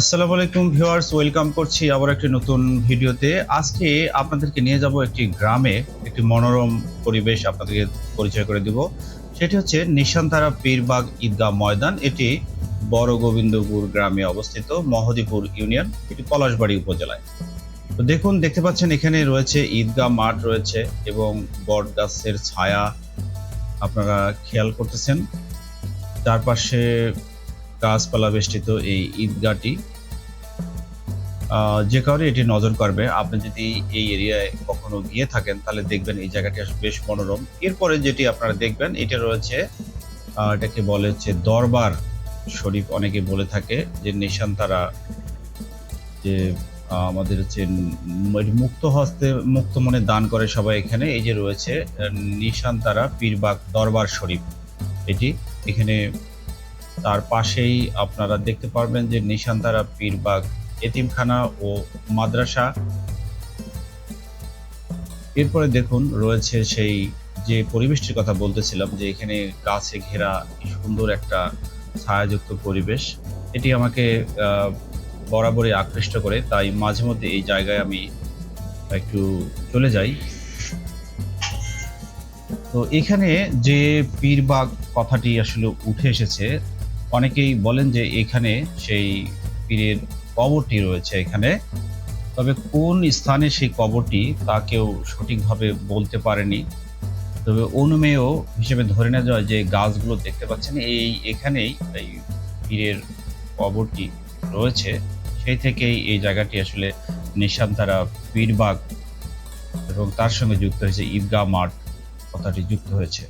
আসসালামু আলাইকুম viewers, welcome করছি আবার একটি নতুন ভিডিওতে। আজকে আপনাদেরকে নিয়ে যাব একটি গ্রামে একটি মনোরম পরিবেশ আপনাদেরকে পরিচয় করে দিব। সেটি হচ্ছে নিশান্তারা পীরবাগ ঈদগাহ ময়দান। এটি বড় গোবিন্দপুর গ্রামে অবস্থিত মহদীপুর ইউনিয়ন, এটি পলাশবাড়ি উপজেলায়। তো দেখুন, দেখতে পাচ্ছেন এখানে রয়েছে ঈদগাহ মাঠ রয়েছে এবং বট গাছের ছায়া আপনারা খেয়াল করতেছেন। চারপাশে গাছপালা বেষ্টিত এই ঈদগাহটি। যে কারণে এটি নজর কাড়বে আপনি যদি এই এরিয়ায় কখনো গিয়ে থাকেন, তাহলে দেখবেন এই জায়গাটি বেশ মনোরম। এরপরে যেটি আপনারা দেখবেন, এটা রয়েছে এটাকে বলে হচ্ছে দরবার শরীফ, অনেকে বলে থাকে যে নিশান তারা যে আমাদের হচ্ছে মুক্ত হস্তে, মুক্ত মনে দান করে সবাই এখানে। এই যে রয়েছে নিশান তারা পীরবাগ দরবার শরীফ। এটি এখানে তার পাশেই আপনারা দেখতে পারবেন যে নিশান্তারা পীরবাগ, এতিমখানা ও মাদ্রাসা। এরপরে দেখুন রয়েছে সেই যে পরিবেশটির কথা বলতেছিলাম যে এখানে গাছে ঘেরা সুন্দর একটা ছায়াযুক্ত পরিবেশ। এটি আমাকে বরাবরই আকৃষ্ট করে, তাই মাঝে মধ্যে এই জায়গায় আমি একটু চলে যাই। তো এখানে যে পীরবাগ কথাটি আসলে উঠে এসেছে অনেকেই বলেন যে এখানে সেই পীরের কবরটি রয়েছে এখানে। তবে কোন স্থানে সেই কবরটি তা কেউ সঠিকভাবে বলতে পারেনি। তবে অনুমেয় হিসেবে ধরে নেওয়া যায় যে গাছগুলো দেখতে পাচ্ছেন, এই এখানেই এই পীরের কবরটি রয়েছে। সেই থেকেই এই জায়গাটি আসলে নিশান্তারা পীরবাগ এবং তার সঙ্গে যুক্ত হয়েছে ঈদগাহ মাঠ কথাটি যুক্ত হয়েছে।